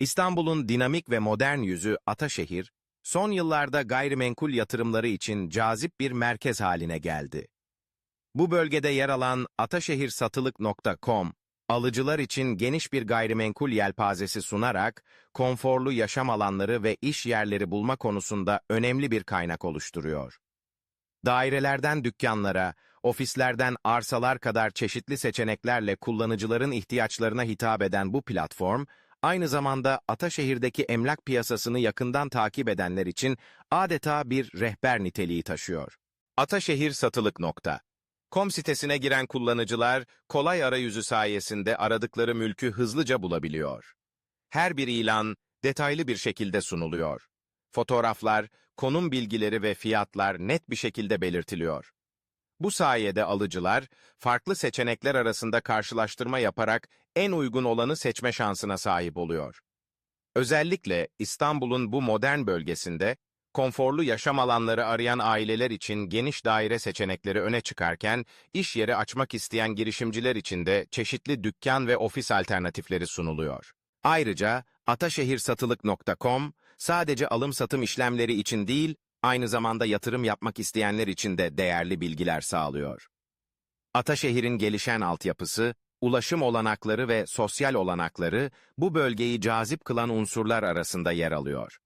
İstanbul'un dinamik ve modern yüzü Ataşehir, son yıllarda gayrimenkul yatırımları için cazip bir merkez haline geldi. Bu bölgede yer alan ataşehirsatılık.com, alıcılar için geniş bir gayrimenkul yelpazesi sunarak, konforlu yaşam alanları ve iş yerleri bulma konusunda önemli bir kaynak oluşturuyor. Dairelerden dükkanlara, ofislerden arsalar kadar çeşitli seçeneklerle kullanıcıların ihtiyaçlarına hitap eden bu platform, aynı zamanda Ataşehir'deki emlak piyasasını yakından takip edenler için adeta bir rehber niteliği taşıyor. Ataşehirsatılık.com sitesine giren kullanıcılar, kolay arayüzü sayesinde aradıkları mülkü hızlıca bulabiliyor. Her bir ilan, detaylı bir şekilde sunuluyor. Fotoğraflar, konum bilgileri ve fiyatlar net bir şekilde belirtiliyor. Bu sayede alıcılar, farklı seçenekler arasında karşılaştırma yaparak en uygun olanı seçme şansına sahip oluyor. Özellikle İstanbul'un bu modern bölgesinde, konforlu yaşam alanları arayan aileler için geniş daire seçenekleri öne çıkarken, iş yeri açmak isteyen girişimciler için de çeşitli dükkan ve ofis alternatifleri sunuluyor. Ayrıca ataşehirsatılık.com sadece alım-satım işlemleri için değil, aynı zamanda yatırım yapmak isteyenler için de değerli bilgiler sağlıyor. Ataşehir'in gelişen altyapısı, ulaşım olanakları ve sosyal olanakları bu bölgeyi cazip kılan unsurlar arasında yer alıyor.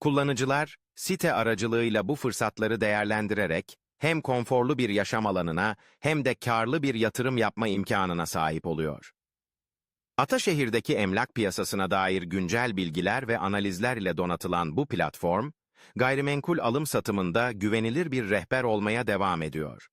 Kullanıcılar, site aracılığıyla bu fırsatları değerlendirerek hem konforlu bir yaşam alanına hem de karlı bir yatırım yapma imkanına sahip oluyor. Ataşehir'deki emlak piyasasına dair güncel bilgiler ve analizler ile donatılan bu platform, gayrimenkul alım satımında güvenilir bir rehber olmaya devam ediyor.